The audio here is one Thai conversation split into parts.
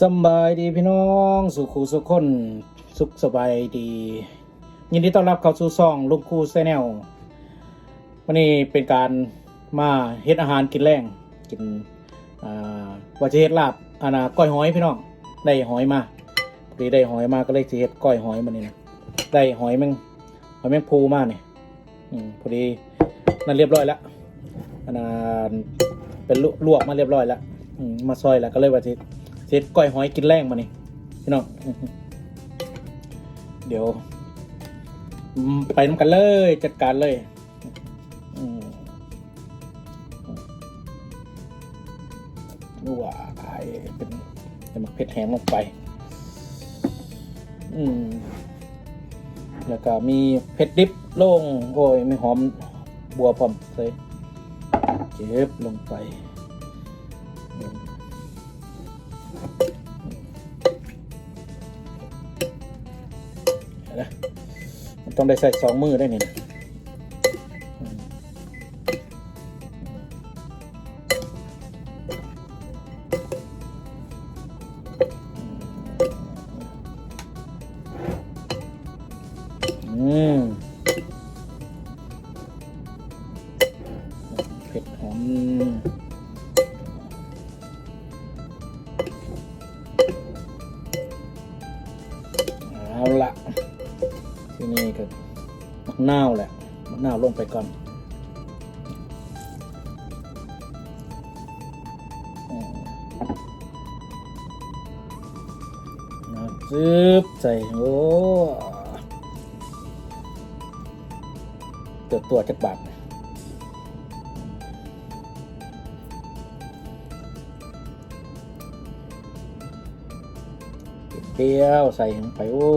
สบายดีพี่น้อง สุขูสุขคนสุขสบายดี ยินดีต้อนรับเข้าสู่ซองลุงคูแซนแลวันนี้เป็นการมาเฮ็ดอาหารกินแรงกินว่าจะเฮ็ดลาบอานาก้อยหอยพี่น้องได้หอยมาพอดีได้หอยมาก็เลยจะเฮ็ดก้อยหอยมานนี่นะได้หอยแมงหอยแมงพูมาเนี่ยพอดีนั่นเรียบร้อยแล้วอานาเป็นลวกมาเรียบร้อยแล้วมาซอยแล้วก็เลยว่าจะ ฮ็ดก้อยหอยกินแรงมานี่พี่น้องเดี๋ยว ไปน้ำกันเลยจัดการเลยรั่วไอเป็นเป็มักเพชรแหมลงไป อืม แล้วก็มีเพชรดิบลง โอ้ยไม่หอมบัวพร้อมเลยเจ็บลงไป ต้องได้ใส่สองมือได้ไหมนะ ซึบใส่ โอ้เกิดตัวจักบาทเดียวใส่ลงไป โอ้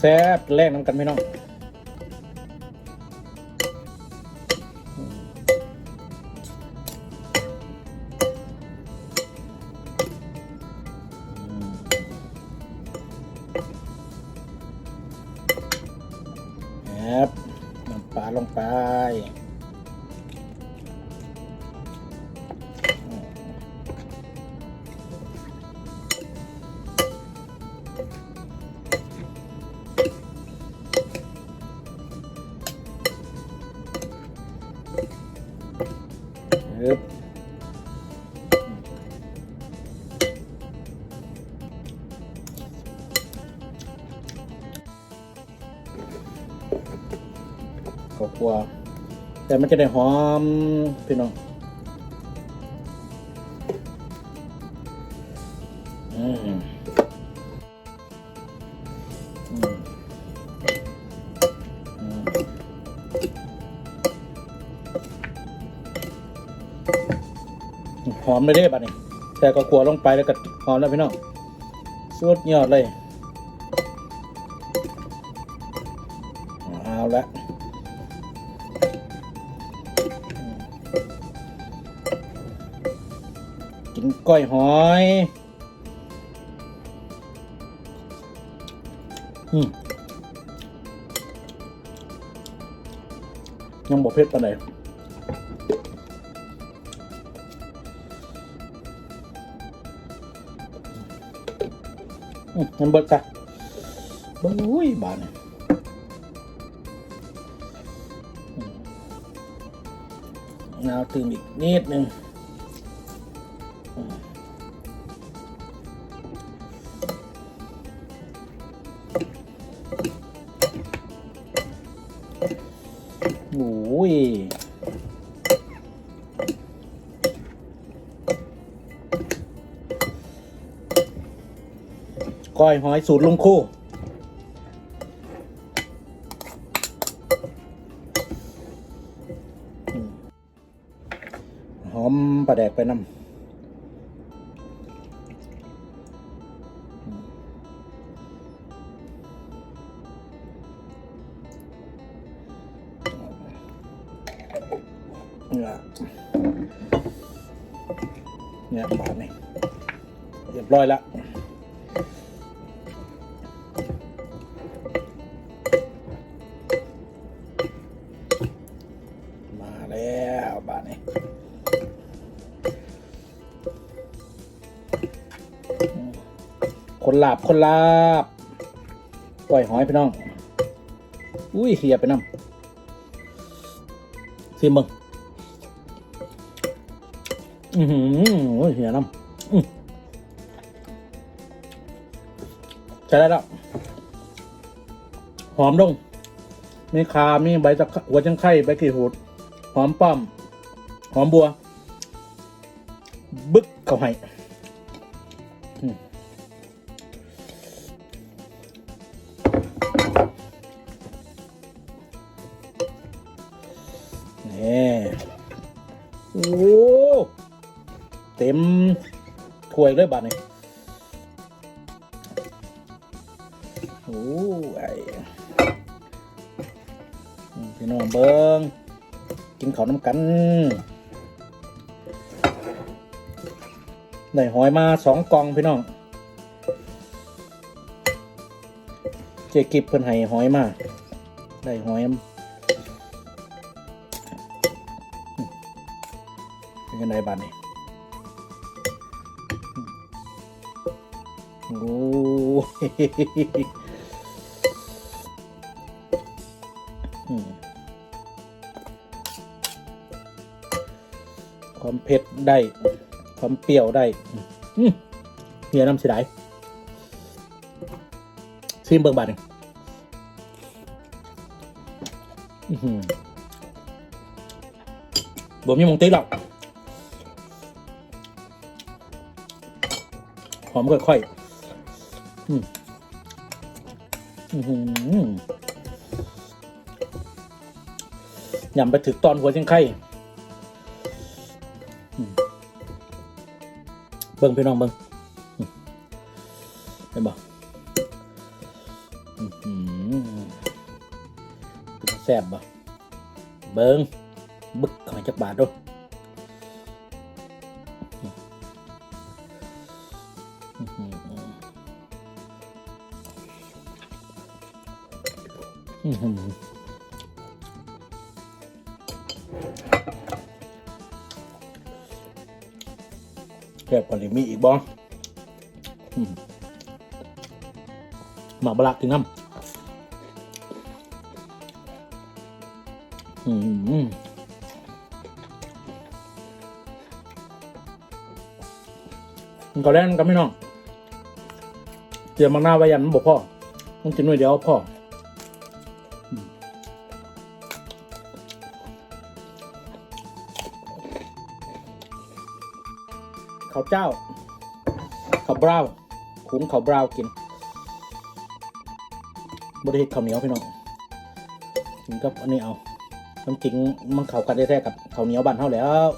แซ่บแลกน้ำกันพี่น้อง กวแต่มันจะได้หอมพี่น้องหอมเลยเด้บัดนี้แต่ก็กลัวลงไปแล้วก็หอมแล้วพี่น้องสุดยอดเลย เอาละ กินก้อยหอยอืมยังบอกเพชรปะไหนมังเบิดกะบ้ยบานเอาตื่มอีกนิดนึง โอ้ยก้อยหอยสูตรลุงคู่ หอมปลาแดกไปน้ำ เนื้อเนื้อบาดนี่เรียบร้อยแล้วมาแล้วบาดนี่คนลาบคนลับปล่อยหอยพี่น้อง อุ้ยเหียไปน้งซีมึง อือหือโอ้ยเฮียน้ำอื้อใช้ได้แล้ว หอมดง มีคา มีใบตะหัวจังไข่ใบกีหูด หอมป้อม หอมบัว บึกเข้าให้ เต็มถ้วยเลยบัดนี้โอ้ไอพี่น้องเบิงกินข้าวน้ำกันได้หอยมาสองกองพี่น้อง เจกิบเพิ่นให้หอยมา ได้หอยเป็นยังไงบ้านนี่ ความเผ็ดได้ ความเปรี้ยวได้อืมเฮียน้ำสียดายซิมเบิ่งบาดหนึ่งบ่มีหมงติ๊กหรอก หอมค่อยๆ ยำไปถึงตอนหัวเชียงไข่เบิ่งพี่น้องเบิ่งเห็นบ่เป็นแซ่บบ่เบิ่งบึกขอจักบาทด้วย แซ่บกว่านี้มีอีกบ้องหมักบลักถึงน้ำอืมมันก็แล่นกันไม่น้องเตรียมมังหน้าไว้ยันมันบอกพ่อต้องกินหน่วยเดียวพ่อ เจ้าข้าวเบราวขุงข้าวเบราวกินบริเฮ็ดข้าวเหนียวพี่น้องกินกับอันนี้เอาน้ำจริงมันเข่ากันได้แท้ๆกับข้าวเหนียวบ้านเท่าแล้ว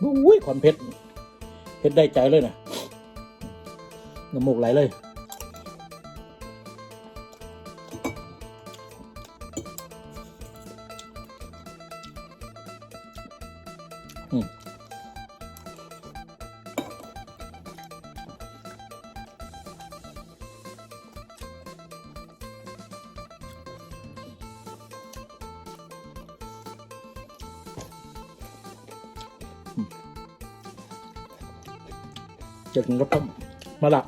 อุ้ยความเผ็ดเผ็ดได้ใจเลยนะน้ำมูกไหลเลย จะกินก็ต้มมาละ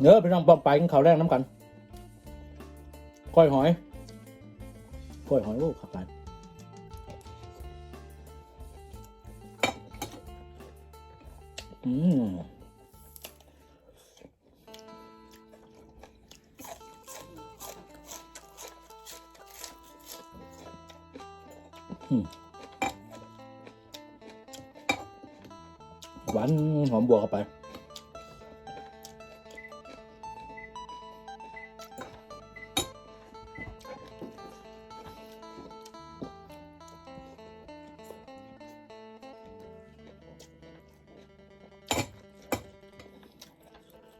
เนื้อพี่น้องปอมไปกินข้าวแรกน้ำกันก้อยหอยก้อยหอยโอ้ขับไป หวานหอมบัวเข้าไป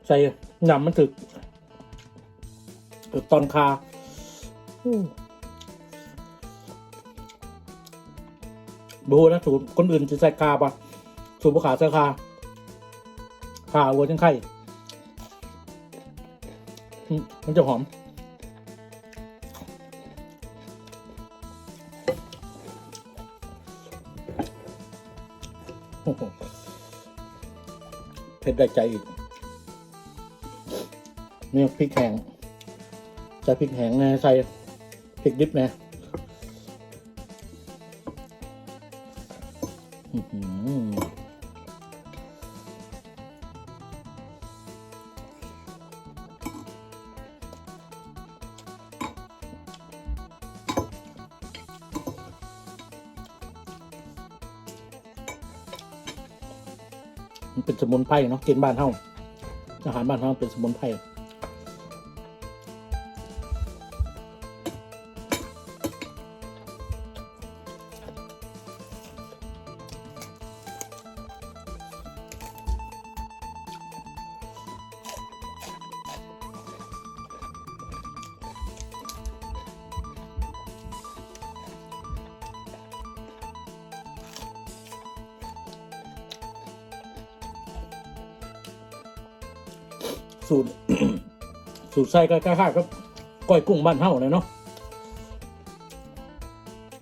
ใส่ยำมันถึก ตอนคา บูนะสูตรคนอื่นจะใส่คาปะสูตรบุขาใส่คาคาวัวจังไข่มันจะหอม เผ็ดได้ใจอีกเนี่ยพริกแห้งใส่พริกแห้งนะใส่พริกดิบนะ เป็นสมุนไพรเนาะกินบ้านเฮาอาหารบ้านเฮาเป็นสมุนไพร สูตร สูตรไส้ก็คล้ายๆกับก้อยกุ้งบ้านเฮาเลยเนาะ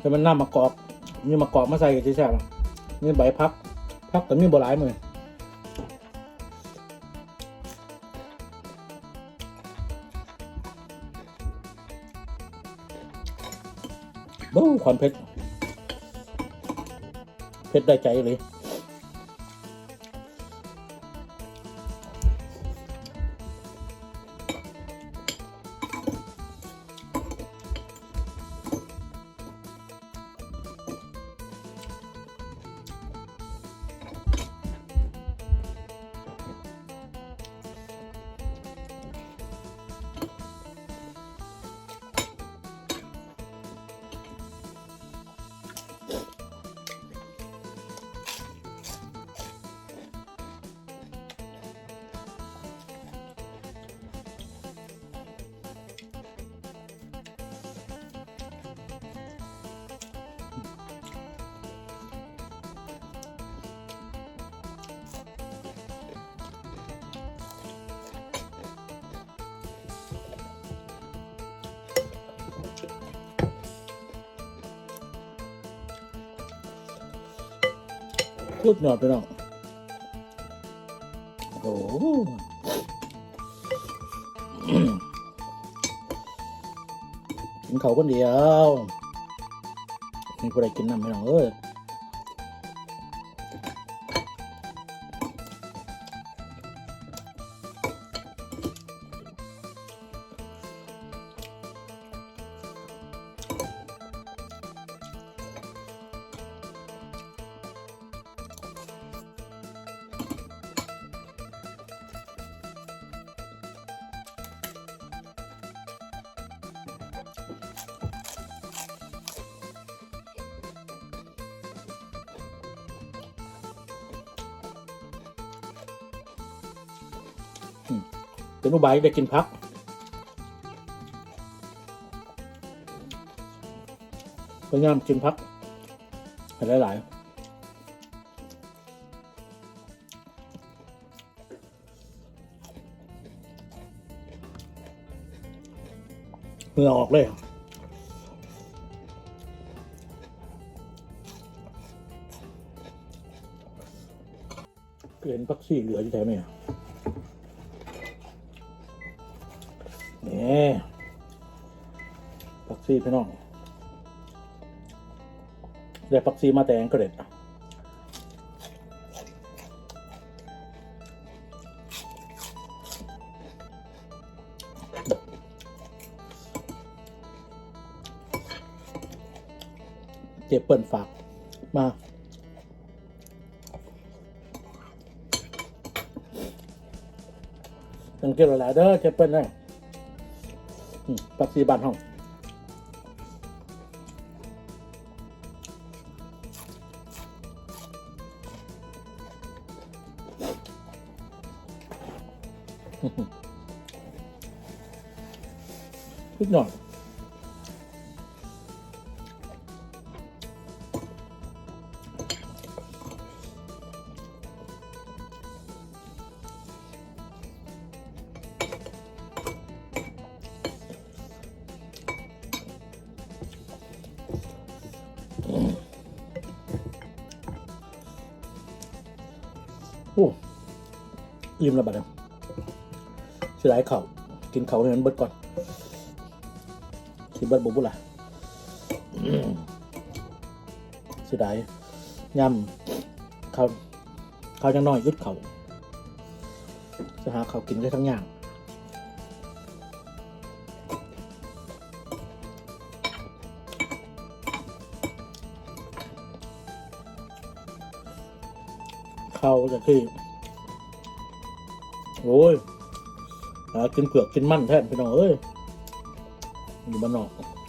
แต่มันน้ำมะกอกมีมะกอกมาใส่ที่แซ่บมีใบพัก พักแต่มีบหลายมือบู๊ความเผ็ด เผ็ดได้ใจเลย พูดหน่อยไปน่อยโอ้กินเขาคนเดียวมีผู้ใดกินน้ำไม่หรองเอ้ย เป็นอุบายได้กินพัก พยายามกินพักให้หลาย ๆเหงื่อออกเลยเห็นพักซี่เหลืออยู่แถวนี้อะ ซีพี่น้องได้ปักซีมาแต่อังกฤษเจ็บเปิ่นฝากมาต้งเก็บหลายเด้อเจ็บเปิ่นเลยอืมปักซีบ้านห้อง หน่อยโอ้ลืมระบาดแล้วเสียดายเขากินเขาวให้มันเบิดก่อน บิดบุบุล่ะเสียดายย่ำเขาเขายังน้อยยึดเขาจะหาเขาวกินได้ทั้งอย่างเขาจะคือโอ้ยหากินเผือกกินมันแทนพี่น้องเอ้ย อยู่บ้านนอกผัก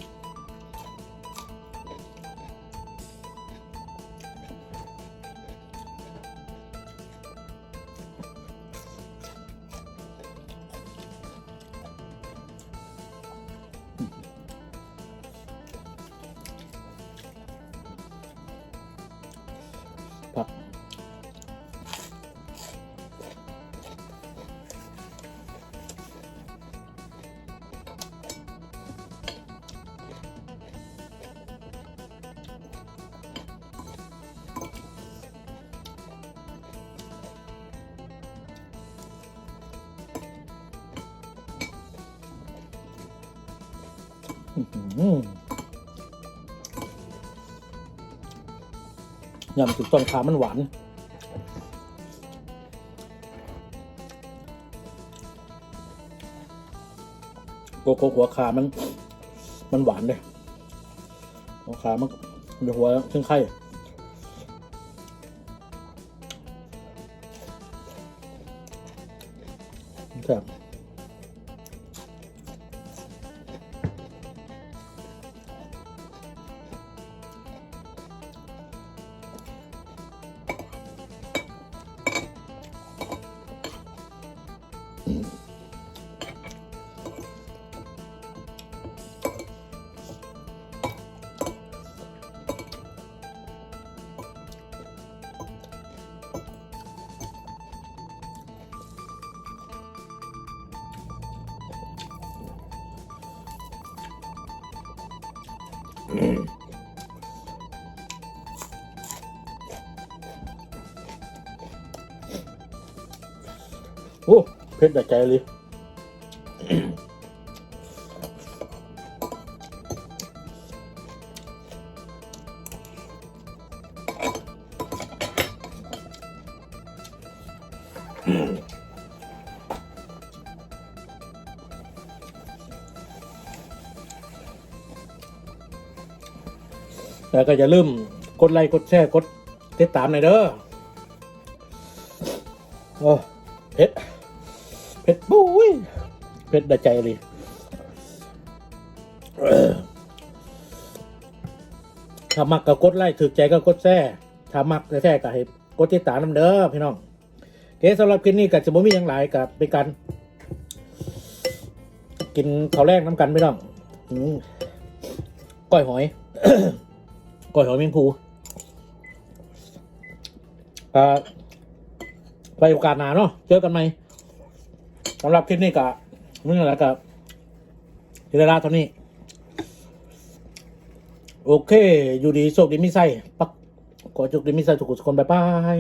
ยำสุดต้นขามันหวานโกโก้หัวขามัน มันหวานเลยหัวขามันมีหัวเครื่องไข่ ผ็ดดัดใจเลยแล้วก็อย่าลืมกดไลค์กดแชร์กดติดตามหน่อยเด้อโอ้ เผ็ดดัดใจเลยถ้ามักก็กดไลค์ถือใจก็กดแชร์ถ้ามักแท้ๆก็ให้กดติดตามน้ำเด้อพี่น้องโอเคสำหรับคลิปนี้ก็จะบ่มีอย่างหลายกับเป็นการกินข้าวแรกน้ำกันพี่น้องก้อยหอยก้อยหอยแมงภูไปโอกาสหนาเนาะเจอกันไหมสำหรับคลิปนี้ก็ มึงอะครกับทีละเท่านี้ โอเค อยู่ดีโชคดีมิไส้ปักขอโชคดีมิไส้ทุกคนบายบาย